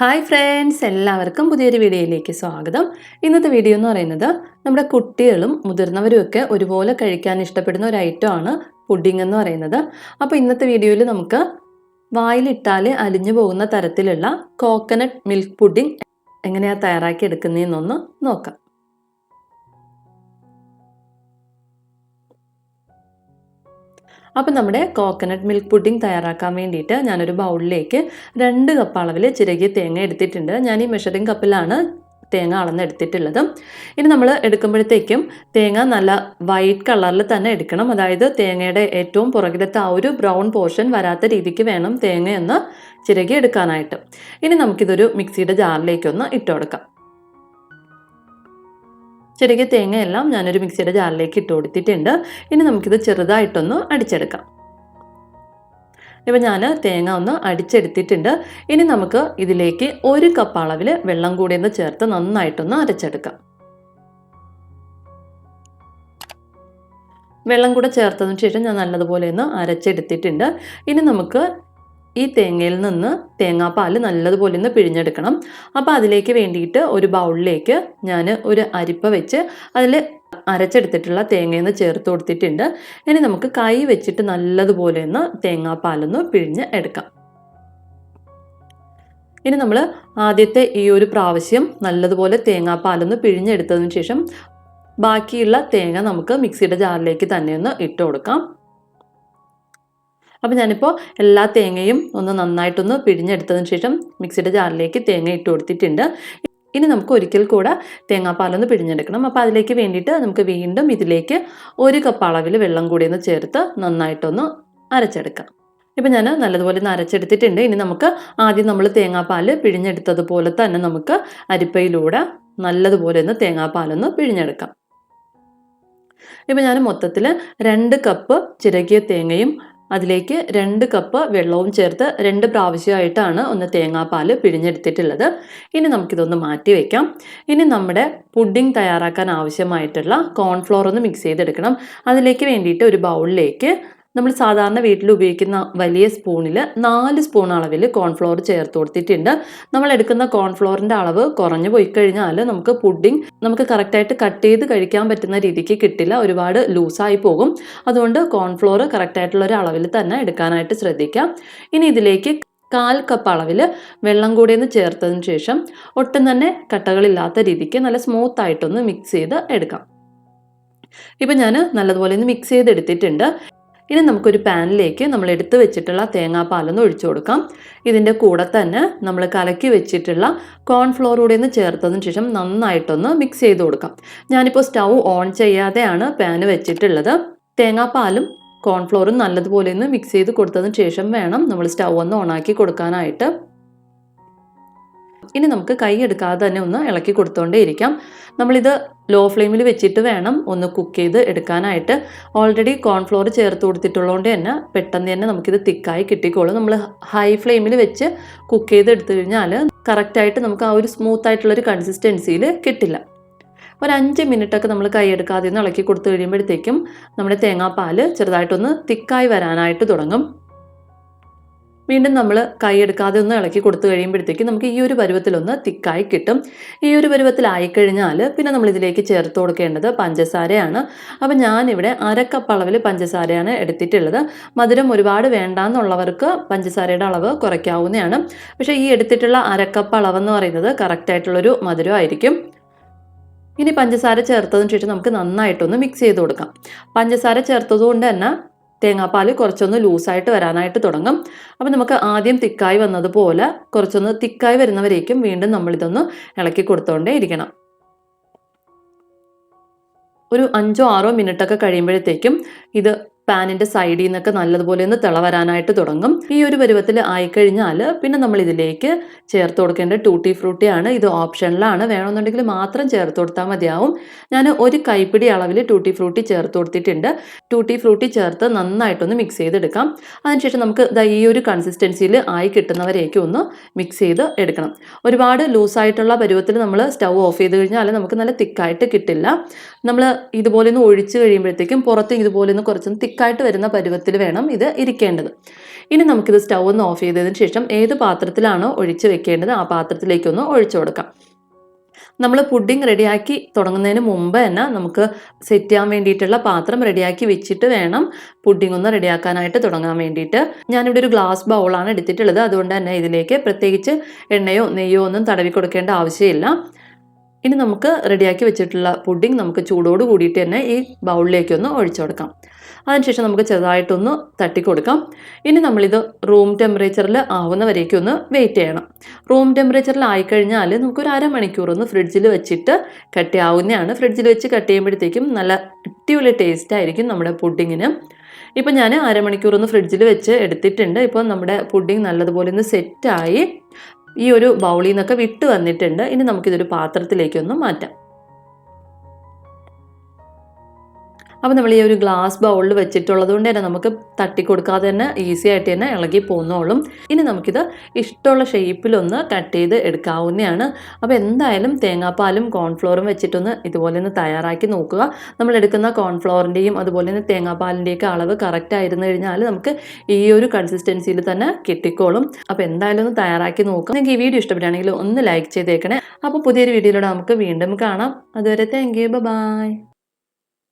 Hi friends എല്ലാവർക്കും പുതിയൊരു വീഡിയോയിലേക്ക് സ്വാഗതം. ഇന്നത്തെ വീഡിയോ എന്ന് പറയുന്നത് നമ്മുടെ കുട്ടികളും മുതിർന്നവരും ഒക്കെ ഒരുപോലെ കഴിക്കാൻ ഇഷ്ടപ്പെടുന്ന ഒരു ഐറ്റം ആണ് പുഡിംഗ് എന്ന് പറയുന്നത്. അപ്പോൾ ഇന്നത്തെ വീഡിയോയിൽ നമുക്ക് വായിലിട്ടാൽ അലിഞ്ഞു പോകുന്ന തരത്തിലുള്ള കോക്കനട്ട് മിൽക്ക് പുഡിംഗ് എങ്ങനെയാണ് തയ്യാറാക്കി എടുക്കുന്നതെന്നൊന്ന് നോക്കാം. അപ്പം നമ്മുടെ കോക്കനട്ട് മിൽക്ക് പുഡിംഗ് തയ്യാറാക്കാൻ വേണ്ടിയിട്ട് ഞാനൊരു ബൗളിലേക്ക് രണ്ട് കപ്പ് അളവിൽ ചിരകിയ തേങ്ങ എടുത്തിട്ടുണ്ട്. ഞാൻ ഈ മെഷറിംഗ് കപ്പിലാണ് തേങ്ങ അളന്നെടുത്തിട്ടുള്ളത് ഇനി നമ്മൾ എടുക്കുമ്പോഴത്തേക്കും തേങ്ങ നല്ല വൈറ്റ് കളറിൽ തന്നെ എടുക്കണം. അതായത് തേങ്ങയുടെ ഏറ്റവും പുറകിലത്തെ ആ ഒരു ബ്രൗൺ പോർഷൻ വരാത്ത രീതിക്ക് വേണം തേങ്ങയൊന്ന് ചിരകി എടുക്കാനായിട്ട് ഇനി നമുക്കിതൊരു മിക്സിയുടെ ജാറിലേക്കൊന്ന് ഇട്ട് കൊടുക്കാം. ചെറിയ തേങ്ങയെല്ലാം ഞാനൊരു മിക്സിയുടെ ജാറിലേക്ക് ഇട്ട് കൊടുത്തിട്ടുണ്ട്. ഇനി നമുക്കിത് ചെറുതായിട്ടൊന്ന് അടിച്ചെടുക്കാം. ഇപ്പം ഞാൻ തേങ്ങ ഒന്ന് അടിച്ചെടുത്തിട്ടുണ്ട്. ഇനി നമുക്ക് ഇതിലേക്ക് ഒരു കപ്പ് അളവിൽ വെള്ളം കൂടി ഒന്ന് ചേർത്ത് നന്നായിട്ടൊന്ന് അരച്ചെടുക്കാം. വെള്ളം കൂടെ ചേർത്തതിന് ശേഷം ഞാൻ നല്ലതുപോലെ ഒന്ന് അരച്ചെടുത്തിട്ടുണ്ട്. ഇനി നമുക്ക് ഈ തേങ്ങയിൽ നിന്ന് തേങ്ങാപ്പാൽ നല്ലതുപോലെ ഒന്ന് പിഴിഞ്ഞെടുക്കണം. അപ്പോൾ അതിലേക്ക് വേണ്ടിയിട്ട് ഒരു ബൗളിലേക്ക് ഞാൻ ഒരു അരിപ്പ വെച്ച് അതിൽ അരച്ചെടുത്തിട്ടുള്ള തേങ്ങയൊന്ന് ചേർത്ത് കൊടുത്തിട്ടുണ്ട്. ഇനി നമുക്ക് കൈ വെച്ചിട്ട് നല്ലതുപോലെ ഒന്ന് തേങ്ങാപ്പാലൊന്ന് പിഴിഞ്ഞ് എടുക്കാം. ഇനി നമ്മൾ ആദ്യത്തെ ഈ ഒരു പ്രാവശ്യം നല്ലതുപോലെ തേങ്ങാപ്പാലൊന്ന് പിഴിഞ്ഞെടുത്തതിന് ശേഷം ബാക്കിയുള്ള തേങ്ങ നമുക്ക് മിക്സിയുടെ ജാറിലേക്ക് തന്നെ ഒന്ന് ഇട്ട് കൊടുക്കാം. അപ്പോൾ ഞാനിപ്പോൾ എല്ലാ തേങ്ങയും ഒന്ന് നന്നായിട്ടൊന്ന് പിഴിഞ്ഞെടുത്തതിന് ശേഷം മിക്സിയുടെ ജാറിലേക്ക് തേങ്ങ ഇട്ട് കൊടുത്തിട്ടുണ്ട്. ഇനി നമുക്ക് ഒരിക്കൽ കൂടെ തേങ്ങാപ്പാലൊന്ന് പിഴിഞ്ഞെടുക്കണം. അപ്പോൾ അതിലേക്ക് വേണ്ടിയിട്ട് നമുക്ക് വീണ്ടും ഇതിലേക്ക് ഒരു കപ്പ് അളവിൽ വെള്ളം കൂടി ഒന്ന് ചേർത്ത് നന്നായിട്ടൊന്ന് അരച്ചെടുക്കാം. ഇപ്പം ഞാൻ നല്ലതുപോലെ ഒന്ന് അരച്ചെടുത്തിട്ടുണ്ട്. ഇനി നമുക്ക് ആദ്യം നമ്മൾ തേങ്ങാപ്പാൽ പിഴിഞ്ഞെടുത്തതുപോലെ തന്നെ നമുക്ക് അരിപ്പയിലൂടെ നല്ലതുപോലെ ഒന്ന് തേങ്ങാപ്പാലൊന്ന് പിഴിഞ്ഞെടുക്കാം. ഇപ്പം ഞാൻ മൊത്തത്തിൽ രണ്ട് കപ്പ് ചിരകിയ തേങ്ങയും അതിലേക്ക് രണ്ട് കപ്പ് വെള്ളവും ചേർത്ത് രണ്ട് പ്രാവശ്യമായിട്ടാണ് ഒന്ന് തേങ്ങാപ്പാൽ പിഴിഞ്ഞെടുത്തിട്ടുള്ളത്. ഇനി നമുക്കിതൊന്ന് മാറ്റി വയ്ക്കാം ഇനി നമ്മുടെ പുഡിംഗ് തയ്യാറാക്കാൻ ആവശ്യമായിട്ടുള്ള കോൺഫ്ലോർ ഒന്ന് മിക്സ് ചെയ്തെടുക്കണം. അതിലേക്ക് വേണ്ടിയിട്ട് ഒരു ബൗളിലേക്ക് നമ്മൾ സാധാരണ വീട്ടിൽ ഉപയോഗിക്കുന്ന വലിയ സ്പൂണിൽ നാല് സ്പൂൺ അളവിൽ കോൺഫ്ലോർ ചേർത്ത് കൊടുത്തിട്ടുണ്ട്. നമ്മൾ എടുക്കുന്ന കോൺഫ്ലോറിന്റെ അളവ് കുറഞ്ഞു പോയി കഴിഞ്ഞാൽ നമുക്ക് പുഡിംഗ് നമുക്ക് കറക്റ്റായിട്ട് കട്ട് ചെയ്ത് കഴിക്കാൻ പറ്റുന്ന രീതിക്ക് കിട്ടില്ല. ഒരുപാട് ലൂസായി പോകും. അതുകൊണ്ട് കോൺഫ്ലോർ കറക്റ്റായിട്ടുള്ള ഒരു അളവിൽ തന്നെ എടുക്കാനായിട്ട് ശ്രദ്ധിക്കാം. ഇനി ഇതിലേക്ക് കാൽ കപ്പ് അളവിൽ വെള്ളം കൂടി ഒന്ന് ചേർത്തതിന് ശേഷം ഒട്ടും തന്നെ കട്ടകളില്ലാത്ത രീതിക്ക് നല്ല സ്മൂത്ത് ആയിട്ടൊന്ന് മിക്സ് ചെയ്ത് എടുക്കാം. ഇപ്പം ഞാൻ നല്ലതുപോലെ ഒന്ന് മിക്സ് ചെയ്തെടുത്തിട്ടുണ്ട്. ഇനി നമുക്കൊരു പാനിലേക്ക് നമ്മൾ എടുത്തു വെച്ചിട്ടുള്ള തേങ്ങാപ്പാലൊന്ന് ഒഴിച്ചു കൊടുക്കാം. ഇതിന്റെ കൂടെ തന്നെ നമ്മൾ കലക്കി വെച്ചിട്ടുള്ള കോൺഫ്ലോർ കൂടി ഒന്ന് ചേർത്തതിന് ശേഷം നന്നായിട്ടൊന്ന് മിക്സ് ചെയ്ത് കൊടുക്കാം. ഞാനിപ്പോൾ സ്റ്റൗ ഓൺ ചെയ്യാതെയാണ് പാന് വെച്ചിട്ടുള്ളത്. തേങ്ങാപ്പാലും കോൺഫ്ലോറും നല്ലതുപോലെ ഒന്ന് മിക്സ് ചെയ്ത് കൊടുത്തതിന് ശേഷം വേണം നമ്മൾ സ്റ്റൗ ഒന്ന് ഓണാക്കി കൊടുക്കാനായിട്ട്. ഇനി നമുക്ക് കൈ എടുക്കാതെ തന്നെ ഒന്ന് ഇളക്കി കൊടുത്തോണ്ടേ ഇരിക്കാം. നമ്മളിത് ലോ ഫ്ലെയിമിൽ വെച്ചിട്ട് വേണം ഒന്ന് കുക്ക് ചെയ്ത് എടുക്കാനായിട്ട്. ഓൾറെഡി കോൺഫ്ലോർ ചേർത്ത് കൊടുത്തിട്ടുള്ളതുകൊണ്ട് തന്നെ പെട്ടെന്ന് തന്നെ നമുക്കിത് തിക്കായി കിട്ടിക്കോളും. നമ്മൾ ഹൈ ഫ്ലെയിമിൽ വെച്ച് കുക്ക് ചെയ്ത് എടുത്തു കഴിഞ്ഞാൽ കറക്റ്റായിട്ട് നമുക്ക് ആ ഒരു സ്മൂത്ത് ആയിട്ടുള്ളൊരു കൺസിസ്റ്റൻസിയിൽ കിട്ടില്ല. ഒരു അഞ്ച് മിനിറ്റൊക്കെ നമ്മൾ കൈയെടുക്കാതെ ഒന്ന് ഇളക്കി കൊടുത്തു കഴിയുമ്പോഴത്തേക്കും നമ്മുടെ തേങ്ങാപ്പാൽ ചെറുതായിട്ടൊന്ന് തിക്കായി വരാനായിട്ട് തുടങ്ങും. വീണ്ടും നമ്മൾ കൈ കൈയെടുക്കാതെ ഒന്ന് ഇളക്കി കൊടുത്തു കഴിയുമ്പോഴത്തേക്കും നമുക്ക് ഈ ഒരു പരുവത്തിലൊന്ന് തിക്കായി കിട്ടും. ഈ ഒരു പരുവത്തിലായി കഴിഞ്ഞാൽ പിന്നെ നമ്മൾ ഇതിലേക്ക് ചേർത്ത് കൊടുക്കേണ്ടത് പഞ്ചസാരയാണ്. അപ്പം ഞാനിവിടെ അരക്കപ്പ് അളവിൽ പഞ്ചസാരയാണ് എടുത്തിട്ടുള്ളത്. മധുരം ഒരുപാട് വേണ്ടാന്നുള്ളവർക്ക് പഞ്ചസാരയുടെ അളവ് കുറയ്ക്കാവുന്നതാണ്. പക്ഷേ ഈ എടുത്തിട്ടുള്ള അരക്കപ്പ് അളവെന്ന് പറയുന്നത് കറക്റ്റായിട്ടുള്ളൊരു മധുരമായിരിക്കും. ഇനി പഞ്ചസാര ചേർത്തതിന് ശേഷം നമുക്ക് നന്നായിട്ടൊന്ന് മിക്സ് ചെയ്ത് കൊടുക്കാം. പഞ്ചസാര ചേർത്തതുകൊണ്ട് തന്നെ തേങ്ങാപ്പാൽ കുറച്ചൊന്ന് ലൂസായിട്ട് വരാനായിട്ട് തുടങ്ങും. അപ്പോൾ നമുക്ക് ആദ്യം തിക്കായി വന്നതുപോലെ കുറച്ചൊന്ന് തിക്കായി വരുന്നവരേക്കും വീണ്ടും നമ്മളിതൊന്ന് ഇളക്കി കൊടുത്തോണ്ടേ ഇരിക്കണം. ഒരു അഞ്ചോ ആറോ മിനിറ്റൊക്കെ കഴിയുമ്പോഴത്തേക്കും ഇത് പാനിന്റെ സൈഡിൽ നിന്നൊക്കെ നല്ലതുപോലെ ഒന്ന് തിള വരാനായിട്ട് തുടങ്ങും. ഈ ഒരു പരുവത്തിൽ ആയിക്കഴിഞ്ഞാൽ പിന്നെ നമ്മൾ ഇതിലേക്ക് ചേർത്ത് കൊടുക്കേണ്ട ടൂട്ടി ഫ്രൂട്ടിയാണ് ഇത് ഓപ്ഷനിലാണ്. വേണമെന്നുണ്ടെങ്കിൽ മാത്രം ചേർത്ത് കൊടുത്താൽ മതിയാവും. ഞാൻ ഒരു കൈപ്പിടി അളവിൽ ടൂട്ടി ഫ്രൂട്ടി ചേർത്ത് കൊടുത്തിട്ടുണ്ട്. ടൂട്ടി ഫ്രൂട്ടി ചേർത്ത് നന്നായിട്ടൊന്ന് മിക്സ് ചെയ്തെടുക്കാം. അതിനുശേഷം നമുക്ക് ഈ ഒരു കൺസിസ്റ്റൻസിയിൽ ആയി കിട്ടുന്നവരേക്ക് ഒന്ന് മിക്സ് ചെയ്ത് എടുക്കണം. ഒരുപാട് ലൂസായിട്ടുള്ള പരുവത്തിൽ നമ്മൾ സ്റ്റൗ ഓഫ് ചെയ്ത് കഴിഞ്ഞാൽ നമുക്ക് നല്ല തിക്കായിട്ട് കിട്ടില്ല. നമ്മൾ ഇതുപോലെ ഒന്ന് ഒഴിച്ച് കഴിയുമ്പോഴത്തേക്കും പുറത്ത് ഇതുപോലെ ഒന്ന് കുറച്ചൊന്ന് തിക്ക് തിക്കായിട്ട് വരുന്ന പരുവത്തിൽ വേണം ഇത് ഇരിക്കേണ്ടത്. ഇനി നമുക്കിത് സ്റ്റൗ ഒന്ന് ഓഫ് ചെയ്തതിന് ശേഷം ഏത് പാത്രത്തിലാണോ ഒഴിച്ച് വെക്കേണ്ടത് ആ പാത്രത്തിലേക്കൊന്ന് ഒഴിച്ചു കൊടുക്കാം. നമ്മൾ പുഡിംഗ് റെഡിയാക്കി തുടങ്ങുന്നതിന് മുമ്പ് തന്നെ നമുക്ക് സെറ്റ് ചെയ്യാൻ വേണ്ടിയിട്ടുള്ള പാത്രം റെഡിയാക്കി വെച്ചിട്ട് വേണം പുഡിംഗ് ഒന്ന് റെഡിയാക്കാനായിട്ട് തുടങ്ങാൻ വേണ്ടിയിട്ട്. ഞാനിവിടെ ഒരു ഗ്ലാസ് ബൗളാണ് എടുത്തിട്ടുള്ളത്. അതുകൊണ്ട് തന്നെ ഇതിലേക്ക് പ്രത്യേകിച്ച് എണ്ണയോ നെയ്യോ ഒന്നും തടവി കൊടുക്കേണ്ട ആവശ്യമില്ല. ഇനി നമുക്ക് റെഡിയാക്കി വെച്ചിട്ടുള്ള പുഡിംഗ് നമുക്ക് ചൂടോട് കൂടിയിട്ട് തന്നെ ഈ ബൗളിലേക്കൊന്ന് ഒഴിച്ചു കൊടുക്കാം. അതിനുശേഷം നമുക്ക് ചെറുതായിട്ടൊന്ന് തട്ടി കൊടുക്കാം ഇനി നമ്മളിത് റൂം ടെമ്പറേച്ചറിൽ ആവുന്ന വരേക്കും ഒന്ന് വെയിറ്റ് ചെയ്യണം റൂം ടെമ്പറേച്ചറിൽ ആയിക്കഴിഞ്ഞാൽ നമുക്കൊരു അരമണിക്കൂർ ഒന്ന് ഫ്രിഡ്ജിൽ വെച്ചിട്ട് കട്ട് ചെയ്യാവുന്നതാണ്. ഫ്രിഡ്ജിൽ വെച്ച് കട്ട് ചെയ്യുമ്പോഴത്തേക്കും നല്ല അടിപൊളി ടേസ്റ്റ് ആയിരിക്കും നമ്മുടെ പുഡിങ്ങിന് ഇപ്പം ഞാൻ അരമണിക്കൂർ ഒന്ന് ഫ്രിഡ്ജിൽ വെച്ച് എടുത്തിട്ടുണ്ട്. ഇപ്പോൾ നമ്മുടെ പുഡിങ് നല്ലതുപോലെ ഒന്ന് സെറ്റായി ഈ ഒരു ബൗളിന്നൊക്കെ വിട്ട് വന്നിട്ടുണ്ട്. ഇനി നമുക്കിതൊരു പാത്രത്തിലേക്കൊന്ന് മാറ്റാം. അപ്പോൾ നമ്മൾ ഈ ഒരു ഗ്ലാസ് ബൗളിൽ വെച്ചിട്ടുള്ളത് കൊണ്ട് തന്നെ നമുക്ക് തട്ടിക്കൊടുക്കാതെ തന്നെ ഈസി ആയിട്ട് തന്നെ ഇളകി പോന്നോളും. ഇനി നമുക്കിത് ഇഷ്ടമുള്ള ഷേപ്പിലൊന്ന് കട്ട് ചെയ്ത് എടുക്കാവുന്നതാണ്. അപ്പോൾ എന്തായാലും തേങ്ങാപ്പാലും കോൺഫ്ലോറും വെച്ചിട്ടൊന്ന് ഇതുപോലെ ഒന്ന് തയ്യാറാക്കി നോക്കുക. നമ്മൾ എടുക്കുന്ന കോൺഫ്ലോറിന്റെയും അതുപോലെ തന്നെ തേങ്ങാപ്പാലിന്റെയൊക്കെ അളവ് കറക്റ്റ് ആയിരുന്നു കഴിഞ്ഞാൽ നമുക്ക് ഈ ഒരു കൺസിസ്റ്റൻസിയിൽ തന്നെ കിട്ടിക്കോളും. അപ്പോൾ എന്തായാലും ഒന്ന് തയ്യാറാക്കി നോക്കുക നിങ്ങൾക്ക് ഈ വീഡിയോ ഇഷ്ടപ്പെടുകയാണെങ്കിൽ ഒന്ന് ലൈക്ക് ചെയ്തേക്കണേ. അപ്പോൾ പുതിയൊരു വീഡിയോയിലൂടെ നമുക്ക് വീണ്ടും കാണാം. അതുവരെ താങ്ക് യു ബൈ